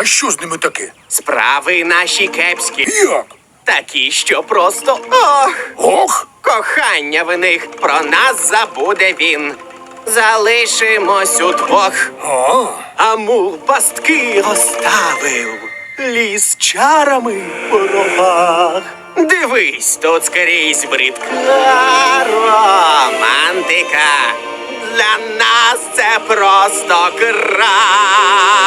А що з ними таке? Справи наші кепські. Як? Такі, що просто ох. Ох! Кохання в них про нас забуде він. Залишимось удвох. А, А мул пастки розставив, ліс чарами по рогах. Дивись, тут скрізь бридка романтика. Для нас це просто крах.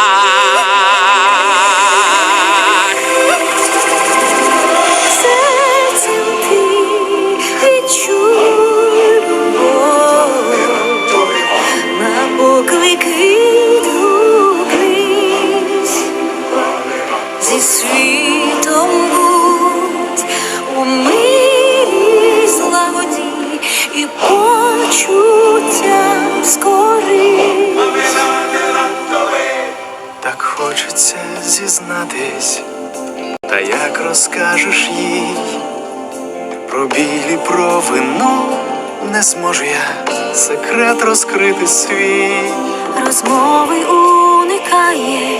Почуттям скорись. Так хочеться зізнатись, та як розкажеш їй про білі про вино, не зможу я секрет розкрити свій. Розмови уникає,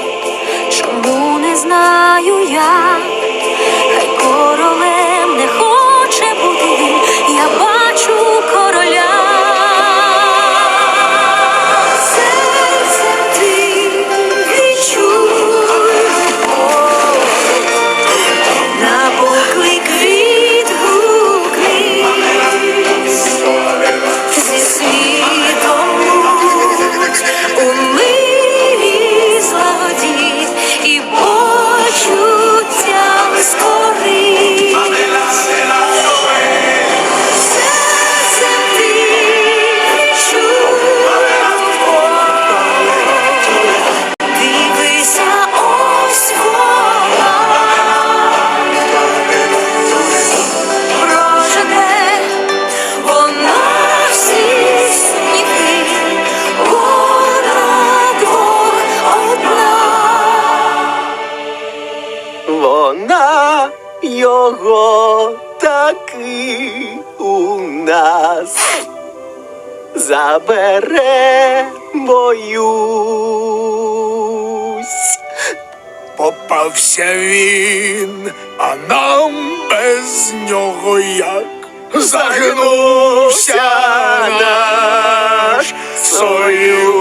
чому не знаю чого таки у нас забере боюсь. Попався він, а нам без нього як загнувся наш союз.